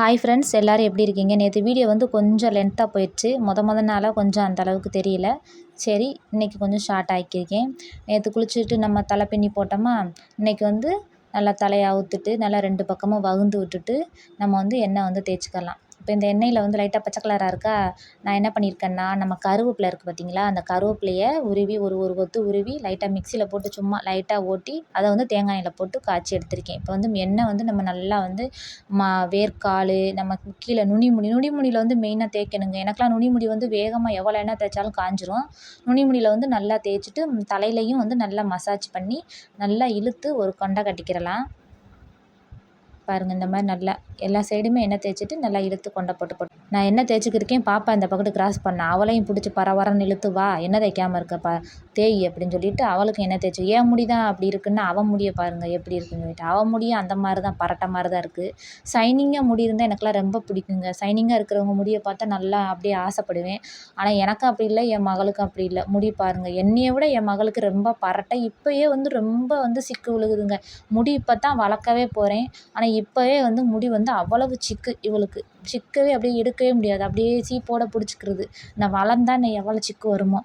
Hi friends எல்லோரும் எப்படி இருக்கீங்க? நேற்று வீடியோ வந்து கொஞ்சம் லென்த்தாக போயிடுச்சு. மொத மொதல் நாளாக கொஞ்சம் அந்தளவுக்கு தெரியல. சரி இன்றைக்கி கொஞ்சம் ஷார்ட் ஆக்கியிருக்கேன். நேற்று குளிச்சுட்டு நம்ம தலை பின்னி போட்டோமா? இன்றைக்கி வந்து நல்லா தலையை அவுத்துட்டு நல்லா ரெண்டு பக்கமும் வகுந்து விட்டுட்டு நம்ம வந்து எண்ணெய் வந்து தேய்ச்சிக்கலாம். இப்போ இந்த எண்ணெயில் வந்து லைட்டாக பச்சை கலராக இருக்கா? நான் என்ன பண்ணியிருக்கேன்னா நம்ம கருவேப்பிலை இருக்குது பார்த்தீங்களா அந்த கருவேப்பிலையை உருவி ஒரு ஒரு கொத்து உருவி லைட்டாக மிக்சியில் போட்டு சும்மா லைட்டாக ஓட்டி அதை வந்து தேங்காய் எண்ணெயில் போட்டு காய்ச்சி எடுத்திருக்கேன். இப்போ வந்து எண்ணெய் வந்து நம்ம நல்லா வந்து மா வேர்க்கால் நம்ம கீழே நுனிமுடி நுனிமுடியில் வந்து மெயினாக தேய்க்கணுங்க. எனக்கெலாம் நுனிமுடி வந்து வேகமாக எவ்வளோ எண்ணெய் தேய்ச்சாலும் காஞ்சிரும். நுனிமுடியில் வந்து நல்லா தேய்ச்சிட்டு தலையிலையும் வந்து நல்லா மசாஜ் பண்ணி நல்லா இழுத்து ஒரு கொண்டை கட்டிக்கிறலாம். பாருங்கள் இந்த மாதிரி நல்லா எல்லா சைடுமே எண்ணெய் தேய்ச்சிட்டு நல்லா இழுத்து கொண்டை போட்டு போட்டு. நான் எண்ணெய் தேய்ச்சிக்கிருக்கேன் பாப்பா இந்த பக்கத்து கிராஸ் பண்ண அவளையும் பிடிச்சி பரவரன்னு இழுத்து வா எண்ணெய் தேய்க்காமல் இருக்கப்பா தேய் அப்படின்னு சொல்லிட்டு அவளுக்கும் எண்ணெய் தேய்ச்சி ஏன் முடி தான் அப்படி இருக்குன்னு அவன் முடியை பாருங்கள் எப்படி இருக்குன்னு சொல்லிட்டு. அவன் முடியும் அந்த மாதிரி தான் பரட்டை மாதிரி தான் இருக்குது சைனிங்காக முடி இருந்தால் எனக்குலாம் ரொம்ப பிடிக்குங்க. சைனிங்காக இருக்கிறவங்க முடியை பார்த்தா நல்லா அப்படியே ஆசைப்படுவேன். ஆனால் எனக்கும் அப்படி இல்லை என் மகளுக்கும் அப்படி இல்லை. முடி பாருங்கள் என்னையை விட என் மகளுக்கு ரொம்ப பரட்டை இப்போயே வந்து ரொம்ப வந்து சிக்கு விழுகுதுங்க. முடி இப்போ தான் வளர்க்கவே போகிறேன் ஆனால் இப்போவே வந்து முடி வந்து அவ்வளவு சிக்கு இவளுக்கு. சிக்கவே அப்படியே எடுக்கவே முடியாது. அப்படியே சீப்போட பிடிச்சிக்கிறது. நான் வளர்ந்தா இன்னும் எவ்வளோ சிக்கு வருமோ.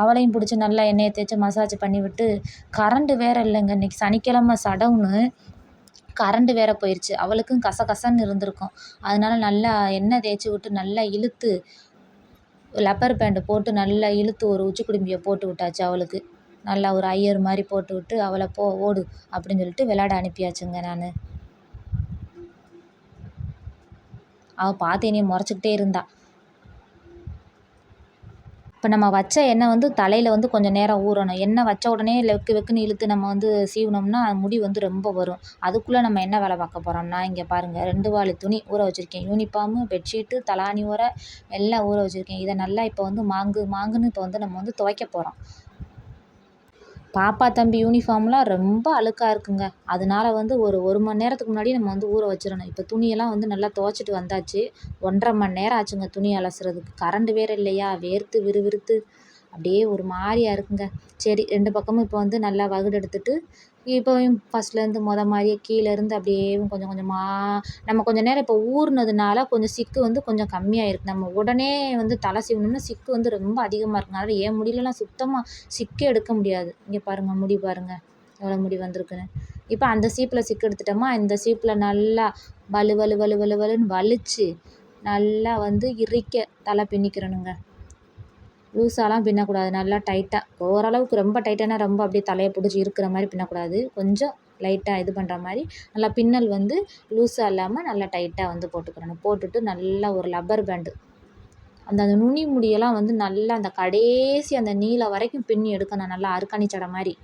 அவளையும் பிடிச்சி நல்லா எண்ணெயை தேய்ச்சி மசாஜ் பண்ணிவிட்டு கரண்டு வேறு இல்லைங்க. இன்றைக்கி சனிக்கிழம சடவுன்னு கரண்டு வேறு போயிடுச்சு அவளுக்கும் கசகசன்னு இருந்திருக்கும். அதனால நல்லா எண்ணெய் தேய்ச்சி விட்டு நல்லா இழுத்து லப்பர் பேண்டு போட்டு நல்லா இழுத்து ஒரு உச்சி குடும்பியை போட்டு விட்டாச்சு அவளுக்கு. நல்லா ஒரு ஐயர் மாதிரி போட்டு விட்டு அவளை போ ஓடு அப்படின்னு சொல்லிட்டு விளையாட அனுப்பியாச்சுங்க நான். அவள் பார்த்து என்னையை முறைச்சிக்கிட்டே இருந்தாள் இப்போ நம்ம வச்ச எண்ணெய் வந்து தலையில் வந்து கொஞ்சம் நேரம் ஊறணும். எண்ணெய் வச்ச உடனே வெக்கு வெக்குன்னு இழுத்து நம்ம வந்து சீவினோம்னா முடி வந்து ரொம்ப வரும். அதுக்குள்ளே நம்ம என்ன வேலை பார்க்க போகிறோம்னா இங்கே பாருங்கள் ரெண்டு வாழு துணி ஊற வச்சுருக்கேன். யூனிஃபார்மு பெட்ஷீட்டு தலாணி உரை எல்லாம் ஊற வச்சுருக்கேன். இதை நல்லா இப்போ வந்து மாங்கு மாங்குன்னு இப்போ வந்து நம்ம வந்து துவைக்க போகிறோம் பாப்பா தம்பி யூனிஃபார்ம்லாம் ரொம்ப அழுக்காக இருக்குங்க. அதனால வந்து ஒரு ஒரு மணி நேரத்துக்கு முன்னாடி நம்ம வந்து ஊற வச்சிடணும். இப்போ துணியெல்லாம் வந்து நல்லா துவைச்சிட்டு வந்தாச்சு. ஒன்றரை மணி நேரம் ஆச்சுங்க துணி அலசுறதுக்கு. கரண்டு வேறு இல்லையா? வேர்த்து விறுவிறுத்து. அப்படியே ஒரு மாதிரியா இருக்குங்க. சரி ரெண்டு பக்கமும் இப்போ வந்து நல்லா வகுடு எடுத்துட்டு இப்போயும் ஃபஸ்ட்லேருந்து மொத மாதிரியே கீழேருந்து அப்படியே கொஞ்சம் கொஞ்சமாக நம்ம கொஞ்சம் நேரம் இப்போ ஊறினதுனால கொஞ்சம் சிக்கு வந்து கொஞ்சம் கம்மியாயிருக்கு. நம்ம உடனே வந்து தலை சீவணும்னா சிக்கு வந்து ரொம்ப அதிகமாக இருக்கும் அதனால் என் முடியலலாம் சுத்தமாக சிக்கே எடுக்க முடியாது. இங்கே பாருங்கள் முடி பாருங்கள் எவ்வளோ முடி வந்திருக்குன்னு. இப்போ அந்த சீப்பில் சிக்கு எடுத்துட்டோமா இந்த சீப்பில் நல்லா வலு வலு வலு வலு வலுன்னு வலிச்சு நல்லா வந்து இறுக்க தலை பின்னிக்கிறணுங்க. லூஸாலாம் பின்னக்கூடாது. நல்லா டைட்டாக ஓரளவுக்கு ரொம்ப டைட்டானா ரொம்ப அப்படியே தலையை பிடிச்சி இருக்கிற மாதிரி பின்னக்கூடாது. கொஞ்சம் லைட்டாக இது பண்ணுற மாதிரி. நல்லா பின்னல் வந்து லூஸாக இல்லாமல் நல்லா டைட்டாக வந்து போட்டுக்கிறணும் போட்டுட்டு நல்லா ஒரு லப்பர் பேண்டு. அந்த அந்த நுனி முடியெல்லாம் வந்து நல்லா அந்த கடைசி அந்த நீளம் வரைக்கும் பின்னி எடுக்கணும். நல்லா அருக்காணி சடை மாதிரி.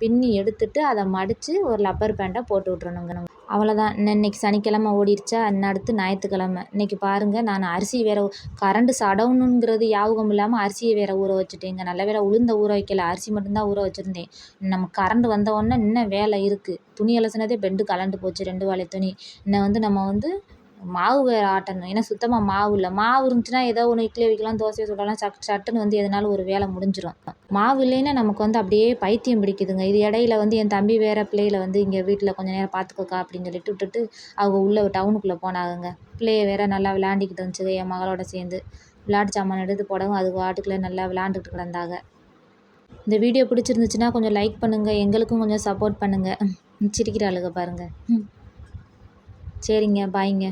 பின்னி எடுத்துட்டு அதை மடித்து ஒரு லப்பர் பேண்டை போட்டு விட்றணுங்க அவ்வளோதான் இன்னைக்கு சனிக்கிழம ஓடிடுச்சா இன்னும் அடுத்து ஞாயிற்றுக்கிழம. இன்றைக்கி பாருங்கள் நான் அரிசி வேறு கரண்டு சடவுனுங்கிறது யாகம் இல்லாமல் அரிசியை வேறு ஊற வச்சுட்டேங்க. நல்ல வேலை உளுந்த ஊற வைக்கல. அரிசி மட்டும்தான் ஊற வச்சுருந்தேன். நம்ம கரண்டு உடனே இன்னும் வேலை இருக்குது துணி அலசினதே பெண்டு கலண்டு போச்சு ரெண்டு வாழை துணி. இன்னும் வந்து நம்ம வந்து மாவு வேறு ஆட்டணும். ஏன்னா சுத்தமாக மாவு இல்லை. மாவு இருந்துச்சுன்னா ஏதோ ஒன்று இட்லி வைக்கலாம் தோசையை சுடலாம் சட் சட்டுன்னு வந்து எதனால ஒரு வேலை முடிஞ்சிடும் மாவு இல்லைன்னா நமக்கு வந்து அப்படியே பைத்தியம் பிடிக்குதுங்க. இது இடையில வந்து என் தம்பி வேறு பிள்ளைகளை வந்து இங்கே வீட்டில் கொஞ்சம் நேரம் பார்த்துக்கோக்கா அப்படின்னு சொல்லிட்டு விட்டுட்டு அவங்க உள்ளே டவுனுக்குள்ளே போனாங்க பிள்ளைய வேறு நல்லா விளையாண்டிக்கிட்டு இருந்துச்சு என் மகளோட சேர்ந்து. விளையாட்டு சாமான் எடுத்து போடவும் அது வாட்டுக்குள்ளே நல்லா விளையாண்டுக்கிட்டு கிடந்தாங்க. இந்த வீடியோ பிடிச்சிருந்துச்சுன்னா கொஞ்சம் லைக் பண்ணுங்கள் எங்களுக்கும் கொஞ்சம் சப்போர்ட் பண்ணுங்கள் சிரிக்கிற ஆளுங்க பாருங்கள் சரிங்க பாய்ங்க